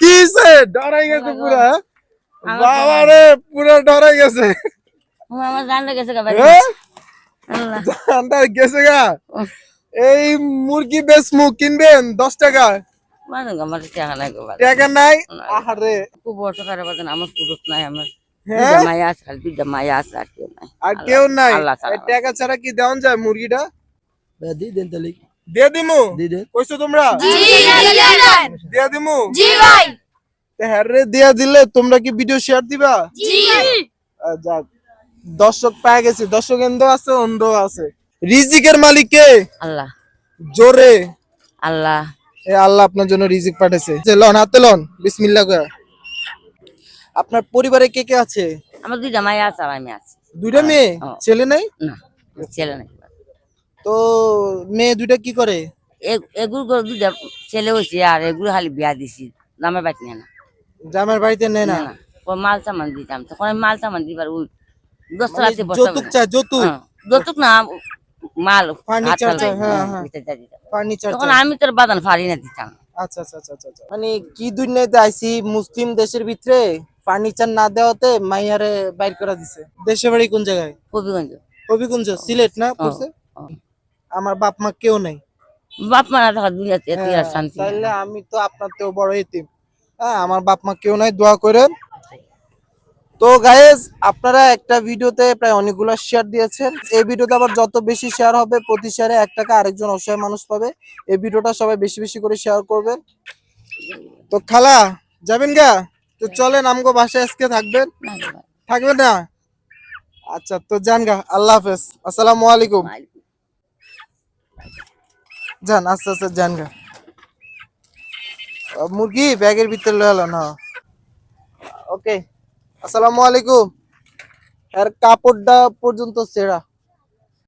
কি সে ডরাই গেছে পুরা বাবা। রে পুরা ডরাই গেছে। আমার জানলে গেছে গা হ্যাঁ? জানটা গেছে গা। এই মুরগি বেচমু কিনবেন দশ টাকা। টাকা নাই গো বাড়ি টাকা নাই? আহারে। খুব বড় খারাপ আমার পুরুষ নাই আমার হ্যাঁ? মায়া আছে আর দুইটা মায়া আছে আর কেউ নাই। আর কেউ নাই। টাকা ছাড়া কি দেওয়া যায় মুরগিটা? দি দেন তাহলে। দিয়ে দিমু? কইছো তোমরা? দিয়ে দিমু? জি ভাই। তে হ্যাঁ রে দিয়া দিলে তোমরা কি ভিডিও শেয়ার দিবা? যাক। দর্শক পায় গেছে দর্শক এন্দ আছে অন্ধ আছে। রিজিকের মালিক কে? আল্লাহ। জোরে। আল্লাহ। এ আল্লাহ আপনার জন্য রিজিক পাঠাইছে। যে লন হাতে লন বিসমিল্লাহ করে আপনার পরিবারে কে কে আছে? আমার দুইটা মায়া আছে আর আমি আছি। দুইটা মেয়ে? ছেলে নাই? না ছেলে নাই। তো মেয়ে দুইটা কি করে? এগুলো করে দুইটা ছেলে হয়েছে আর এগুলো খালি বিয়া দিছি নামে বাকি না। জামার বাড়িতে নেয় না? মাল সামান দিতাম তখন মাল সামান দিবার ওই দশ রাতে যৌতুক চায় যৌতুক? যৌতুক না মাল চালাই, হ্যাঁ, হ্যাঁ, হ্যাঁ। ফার্নিচার তখন আমি তোর বাদান ফাড়ি না দিতাম। আচ্ছা আচ্ছা আচ্ছা। মানে কি আইছি মুসলিম দেশের ভিতরে ফার্নিচার না দেওয়াতে মাইয়ারে বাইর করে দিছে। দেশে বাড়ি কোন জায়গায়? কবিগঞ্জ হবিগঞ্জ সিলেট না পড়ছে। আমার বাপ মা কেউ নাই। বাপ মা না থাকা দুনিয়াতে এত আর হ্যাঁ, শান্তি নাই। তাইলে আমি তো আপনার তেও বড় এতিম। হ্যাঁ আমার বাপ মা কেউ নাই দোয়া করেন। তো গায়েস আপনারা একটা ভিডিওতে প্রায় অনেকগুলো শেয়ার দিয়েছেন। এই ভিডিওতে আবার যত বেশি শেয়ার হবে প্রতি শেয়ারে এক টাকা আরেকজন অসহায় মানুষ পাবে। এই ভিডিওটা সবাই বেশি বেশি করে শেয়ার করবেন। তো খালা যাবেন গা? তো চলেন আমগো বাসায় আজকে থাকবেন। না, না, না। থাকবেন না? আচ্ছা তো যান গা। আল্লাহ হাফেজ। আসসালামু আলাইকুম। যান আস্তে আস্তে যান গা। আহ, মুরগি ব্যাগের ভিতরে লয়ে এলো না? ওকে আসসালামু আলাইকুম। আর কাপড়টা পর্যন্ত ছেঁড়া।